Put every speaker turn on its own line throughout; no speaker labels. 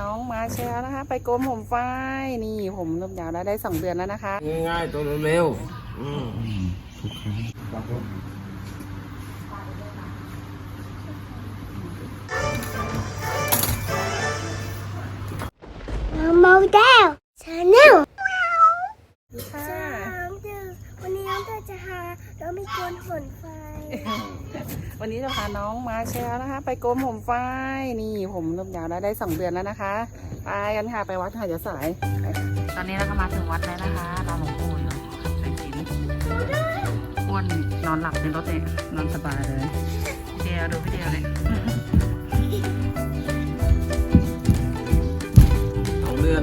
น้องมาเชลนะคะ ไปโกนผมไฟนี่ผมเริ่มยาวแล้วได้สองเดือนแล้วนะคะ
ง่ายๆตัวเร็วๆอืม
โมเดลชาแนล
ค่ะ
สามเดือนวันนี้น้องเตยจะหาเราไม่กวนฝนไฟ
วันนี้จะพาน้องมาเชลนะคะ ไปโกนผมไฟนี่ผมเริ่มยาวแล้วได้สองเดือนแล้วนะคะ ไปกันค่ะไปวัดหาดยาสายไปค่ะตอนนี้เราก็มาถึงวัดแล้วนะคะรอหลวงปู่อยู่ใส่สินอ้วนนอนหลับในรถเนี่ยนอนสบายเลยพี่เดียวดูพี่เดียวเลย
สองเดือน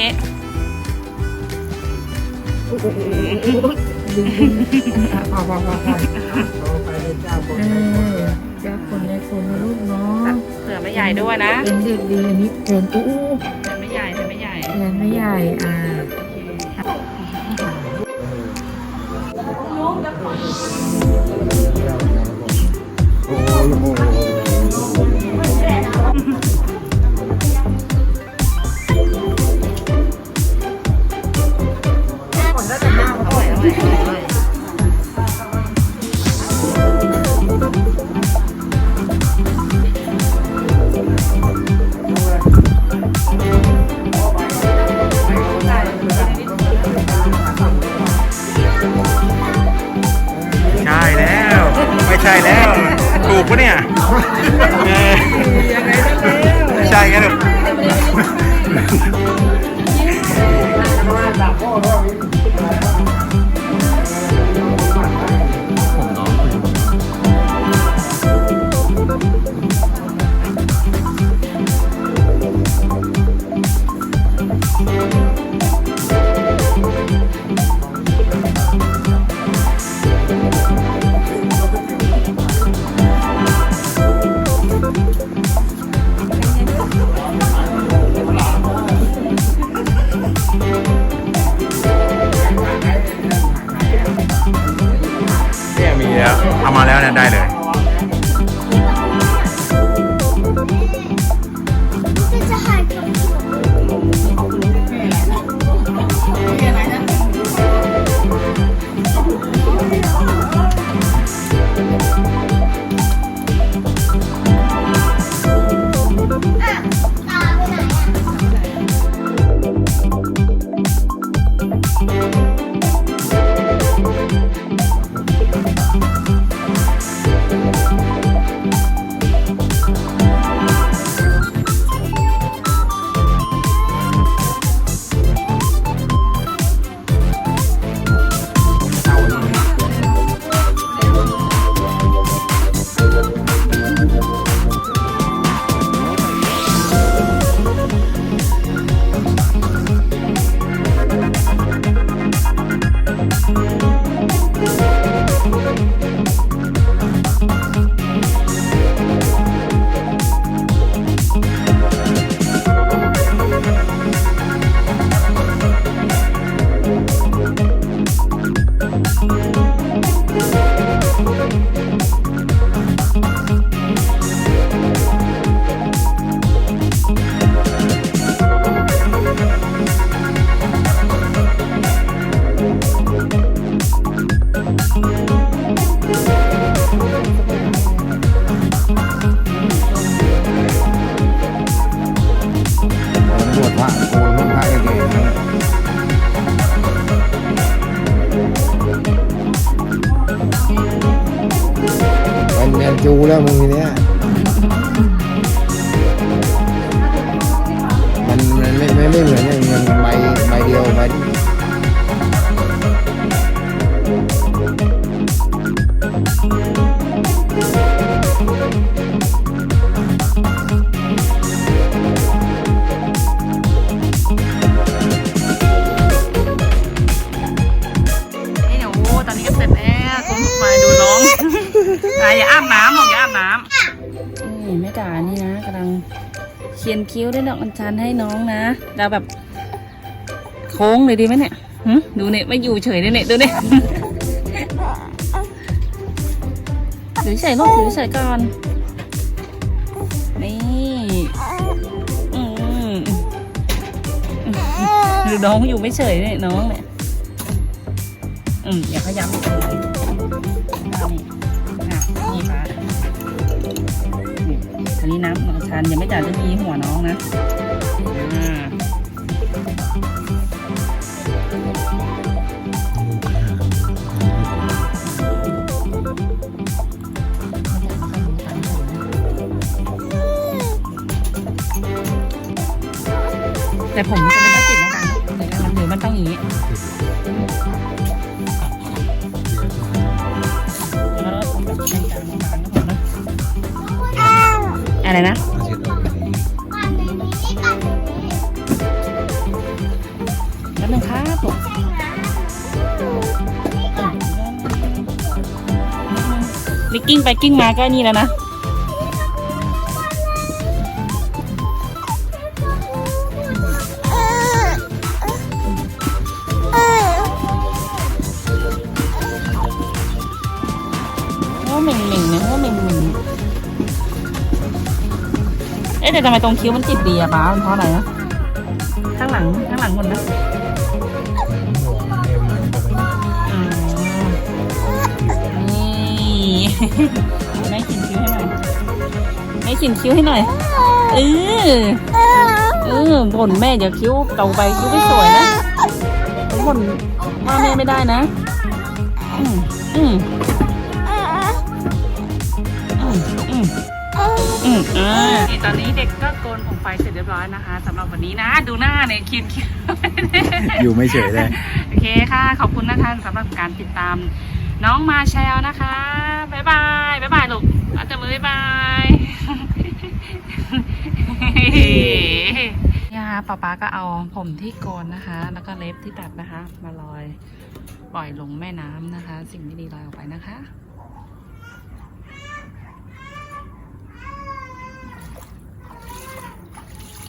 เดี๋ยวเราไม่เอ๊ะ
พอพอพอพอเออจะคนในคนนะลูกเนาะ
เผื่อไม่ใหญ่ด้วยนะ
เป็นเด็กดีอันนี้เกินอู้
เผื่อไม่ใหญ่เผื่อไม่ใหญ่
เผื่อไม่ใหญ่อ่า
ช่แล้ว ถูกปะเนี่ยเออไม่ใช่กันหรอก
แมนจูแล้ว มึงทีเนี้ยมันมันไม่ไม่ไม่เหมือนอย่างเงินใบใบเดียวใบ
นี่เดี๋ยวตอนนี้ก็เสร็จแล้วคุณมาดูน้อง อะอย่าอาบน้ำ หรอกอย่านี่นะกำลังเขียนคิ้วด้วยดอกอัญชันให้น้องนะเราแบบโค้งเลยดีไหมเนี่ยหึดูเนี่ยไม่อยู่เฉยเลยเนี่ยดูเนี่ยถือเฉยลูกถือเฉยก่อน นี่อืมดูน้องอยู่ไม่เฉยเนี่ยน้องเนี่ยอืมอย่าขยับเลยนี่นี่ค่ะ อันนี้น้ำของชันยังไม่จ่ายจะมีหัวน้องนะแต่ผมจะไม่ต้องติดแล้วกันมันหรือมันต้องอย่างนี้แล้วก็ทำแบบในกา อะไรนะ แล้วนึงครับผมนี่กิ้งไปกิ้งมาก็นี่แล้วนะะแต่ทำไมตรงคิ้วมันติดดีอะป้ามันเพราะอะไรนะข้างหลังข้างหลังหมดนะนี่แม่ขินคิ้วให้หน่อยแม่ขินคิ้วให้หน่อยเออเออบ่นแม่เดี๋ยวคิ้วเก่าไปคิ้วไม่สวยนะบ่นว่าแม่ไม่ได้นะอืมอืมอืมอืมอืมอ่า ตอนนี้เด็กก็โกนผมไฟเสร็จเรียบร้อยนะคะสำหรับวันนี้นะ ดูหน้าเนี่ยคิดคิด
อยู่ไม่เฉยเลย
โอเคค่ะ ขอบคุณนะคะสำหรับการติดตาม น้องมาแชลนะคะบ๊ายบายบ๊ายบายลูกอาจจะมือบ๊ายบายนี่นะคะป๊าป๊าก็เอาผมที่โกนนะคะ แล้วก็เล็บที่ตัดนะคะ มาลอยปล่อยลงแม่น้ำนะคะ สิ่งไม่ดีลอยออกไปนะคะ